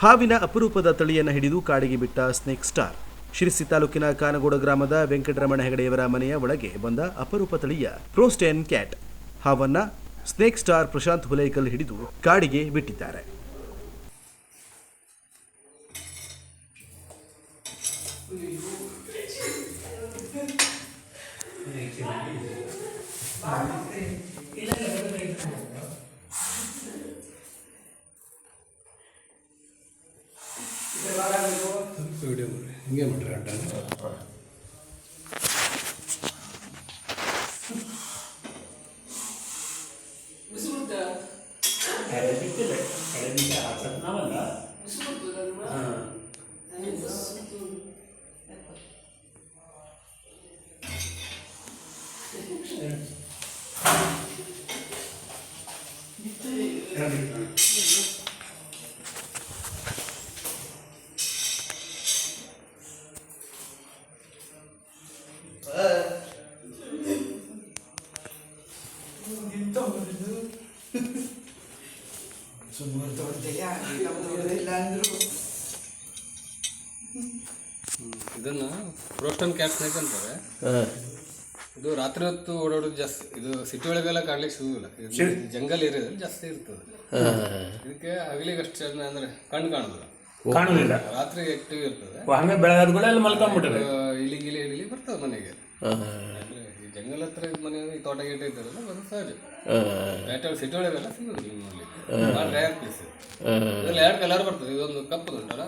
ಹಾವಿನ ಅಪರೂಪದ ತಳಿಯನ್ನು ಹಿಡಿದು ಕಾಡಿಗೆ ಬಿಟ್ಟ ಸ್ನೇಕ್ ಸ್ಟಾರ್. ಶಿರಸಿ ತಾಲೂಕಿನ ಕಾನಗೋಡ ಗ್ರಾಮದ ವೆಂಕಟರಮಣ ಹೆಗಡೆಯವರ ಮನೆಯ ಒಳಗೆ ಬಂದ ಅಪರೂಪ ತಳಿಯ ಪ್ರೋಸ್ಟೆನ್ ಕ್ಯಾಟ್. ಹಾವನ್ನ ಸ್ನೇಕ್ ಸ್ಟಾರ್ ಪ್ರಶಾಂತ್ ಹುಲೈಕಲ್ ಹಿಡಿದು ಕಾಡಿಗೆ ಬಿಟ್ಟಿದ್ದಾರೆ. ವಿಡಿಯೋ ಮಾಡಿ ಹಿಂಗೆ ಮಾಡ್ರಿ ಅಡ್ಡ ಇದನ್ನ ರೋಸ್ಟನ್ ಕ್ಯಾಟ್ ಸ್ನೇಕ್ ಅಂತಾರೆ ಇದು ರಾತ್ರಿ ಹೊತ್ತು ಓಡಾಡೋದು ಜಾಸ್ತಿ ಇದು ಸಿಟಿ ಒಳಗೆಲ್ಲ ಕಾಡ್ಲಿಕ್ಕೆ ಸಿಗುದಿಲ್ಲ. ಇದು ಜಂಗಲ್ ಏರಿಯಾದಲ್ಲಿ ಜಾಸ್ತಿ ಇರ್ತದೆ. ಇದಕ್ಕೆ ಹಗಲಿಗೆ ಅಷ್ಟು ಚೆನ್ನ ಅಂದ್ರೆ ಕಣ್ಣು ಕಾಣುದಿಲ್ಲ. ಕಾಣುದಿಲ್ಲ. ರಾತ್ರಿ ಆಕ್ಟಿವ್ ಇರ್ತದೆ. ಹಂಗೆ ಬೆಳಗಾದ ಕೂಡ ಅಲ್ಲಿ ಮಲ್ಕೊಂಡ್ಬಿಟ್ರೆ ಆ, ಇಲಿ ಗಿಲಿ ಇಲಿ ಬರ್ತದೆ ಮನೆಗೆ. ಜಂಗಲ್ ಹತ್ರ ಮನೆ ಈ ತೋಟ ಗೀಟ ಇದ್ದಾರಲ್ಲ ಅದು ಸಹಜ. ಸಿಟಿ ಒಳಗೆಲ್ಲ ಸಿಗುದಿಲ್ಲ ಇಲ್ಲಿ ನೋಡ್ಲಿಕ್ಕೆ. ರೇರ್ ಇದ್ರಲ್ಲಿ ಎರಡು ಕಲರ್ ಬರ್ತದೆ ಇದೊಂದು ಕಪ್ಪು ಉಂಟಲ್ಲ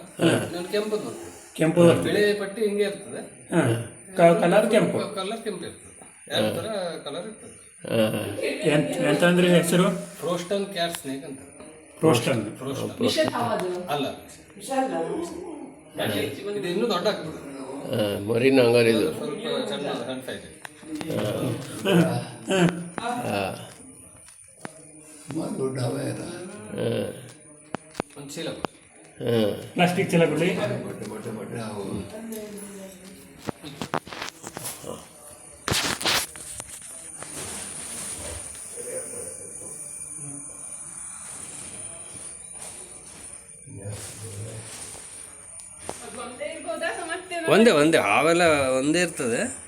ಇನ್ನೊಂದು ಕೆಂಪದು ಬರ್ತದೆ. ಕೆಂಪು ಬಿಳಿ ಪಟ್ಟಿ ಹಿಂಗೆ ಇರ್ತದೆ. ಕಲರ್ ಕೆಂಪು. ಕಲರ್ ಕೆಂಪು ಇರ್ತದೆ. ಎರಡು ತರ ಕಲರ್ ಇರ್ತದೆ. ಎಂತ ಎಂತ ಅಂದ್ರೆ ಹೆಸರು? ಫ್ರೋಸ್ಟನ್ ಕ್ಯಾಟ್ ಸ್ನೇಕ್ ಅಂತ. ರೋಸ್ಟನ್ ಫ್ರೋಸ್ಟನ್ ಅಲ್ಲ. ಇದು ಇನ್ನೂ ದೊಡ್ಡ ಆಗ್ತದೆ ಮರಿನ ಹಂಗಾರೆ ಇದು. ಸ್ವಲ್ಪ ಸಣ್ಣ ಸಣ್ಣ ಸೈಜ್ ಪ್ಲಾಸ್ಟಿಕ್ ಚೀಲ ಬಿಡಿ ಒಂದೇ ಇರ್ಬೋದಾ ಅಥವಾ ಮತ್ತೆ ಒಂದೇ ಒಂದೇ. ಅವೆಲ್ಲ ಒಂದೇ ಇರ್ತದೆ. ಹೌದು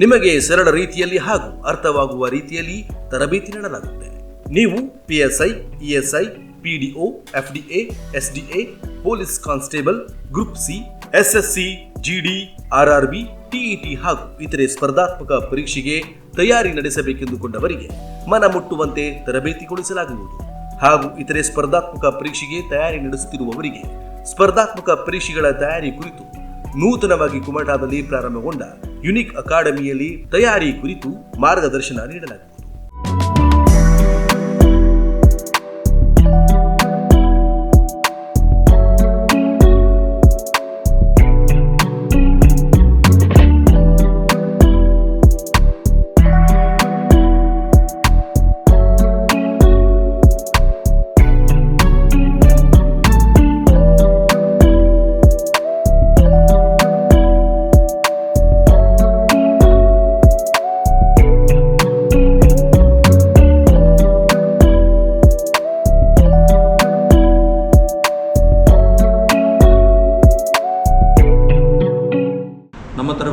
ನಿಮಗೆ ಸರಳ ರೀತಿಯಲ್ಲಿ ಹಾಗೂ ಅರ್ಥವಾಗುವ ರೀತಿಯಲ್ಲಿ ತರಬೇತಿ ನೀಡಲಾಗುತ್ತೆ. ನೀವು PSI ESI PDO FDA SDA police constable group C SSC GD RRB TET ಹಾಗೂ ಇತರೆ ಸ್ಪರ್ಧಾತ್ಮಕ ಪರೀಕ್ಷೆಗೆ ತಯಾರಿ ನಡೆಸಬೇಕೆಂದುಕೊಂಡವರಿಗೆ ಮನ ಮುಟ್ಟುವಂತೆ ತರಬೇತಿಗೊಳಿಸಲಾಗುವುದು. ಹಾಗೂ ಇತರೆ ಸ್ಪರ್ಧಾತ್ಮಕ ಪರೀಕ್ಷೆಗೆ ತಯಾರಿ ನಡೆಸುತ್ತಿರುವವರಿಗೆ ಸ್ಪರ್ಧಾತ್ಮಕ ಪರೀಕ್ಷೆಗಳ ತಯಾರಿ ಕುರಿತು ನೂತನವಾಗಿ ಕುಮಟಾದಲ್ಲಿ ಪ್ರಾರಂಭಗೊಂಡ ಯುನಿಕ್ ಅಕಾಡೆಮಿಯಲ್ಲಿ ತಯಾರಿ ಕುರಿತು ಮಾರ್ಗದರ್ಶನ ನೀಡಲಾಗುವುದು